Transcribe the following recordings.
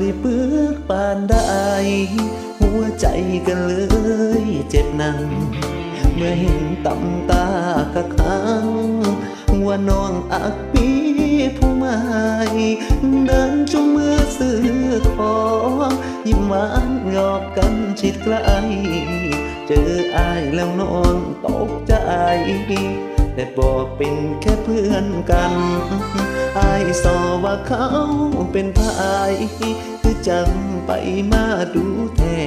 ได้ปึกปานได้ หัวใจกันเลยเจ็บหนัง เมื่อเห็นตำตากะคังว่าน้องอักปีผู้ใหม่เดินจุงมือซื้อของยิ้มหวานหยอกกันชิดใกล้เจออายแล้วน้องตกใจ แต่บอกเป็นแค่เพื่อนกันอายสอว่าเขาเป็นพายคือจังไปมาดูแท้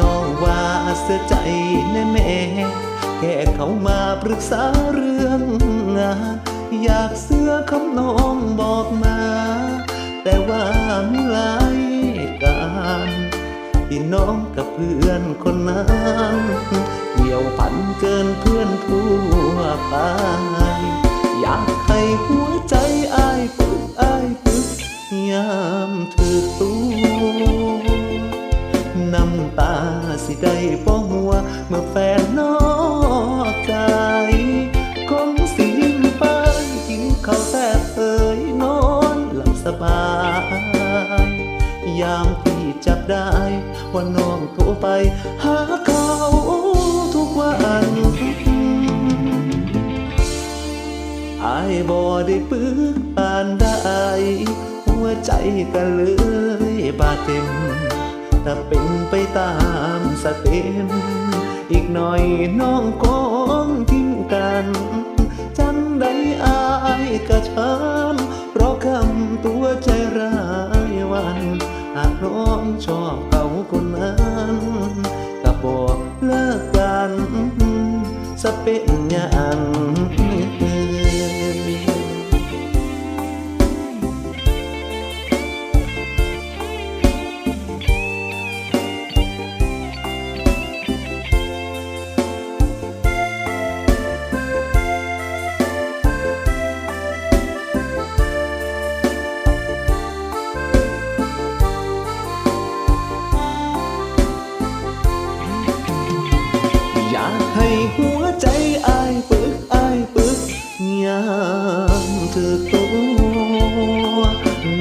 น้องว่าเสียใจแน่แม่แค่เขามาปรึกษาเรื่องงานอยากเสื้อคำน้องบอกมา แต่ว่ามีหลายการที่น้องกับเพื่อนคนนั้น เกี่ยวพันเกินเพื่อนทั่วไปอยากให้หัวใจอายปึกอายปึกยามถือตัวน้ำตาสิได้ป้อหัว เมื่อแฟนนอกใจคงสิยิ้มไปกินข้าวแซ่บเอ่ยนอนหลับสบาย ยามที่จับได้ ว่าน้องโทรไปหาเขา กวันอายบ่ได้ปึกปานได้หัวใจก็เลยบาดเจ็บถ้าเป็นไปตามสเต็มอีกหน่อยน้องคงทิ้งกัน จังได้อายก็ช้ำ สะเป็นอย่างอยากให้หัวามถือตัว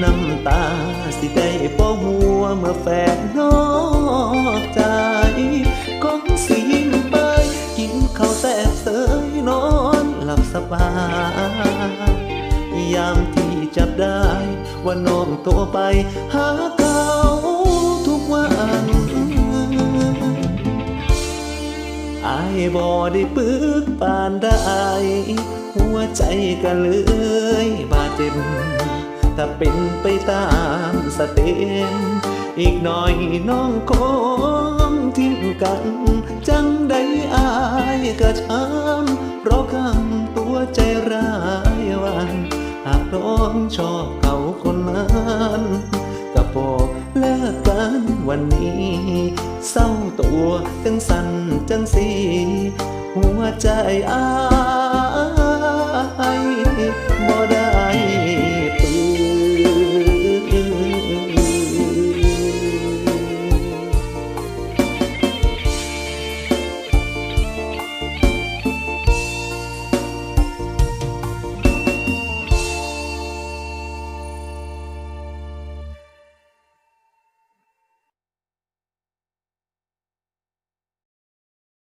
น้ำตาสิได้ป้อหัวเมื่อแฟนนอกใจคงสิยิ้มไปกินข้าวแซ่บเสยนอนหลับสบายยามที่จับได้ ว่าน้องโทรไปหาเขาทุกวันอายบ่ได้ปึกปานได้ หัวใจก็เลยบาดเจ็บถ้าเป็นไปตามสเต็มอีกหน่อยน้องคงทิ้งกัน จังได้อายก็ช้ำเพราะคำตัวใจร้ายวันหากน้องชอบเขาคนนั้นก็บอกเลิกกันวันนี้ เศร้าตัวจังสันจังสี หัวใจอาย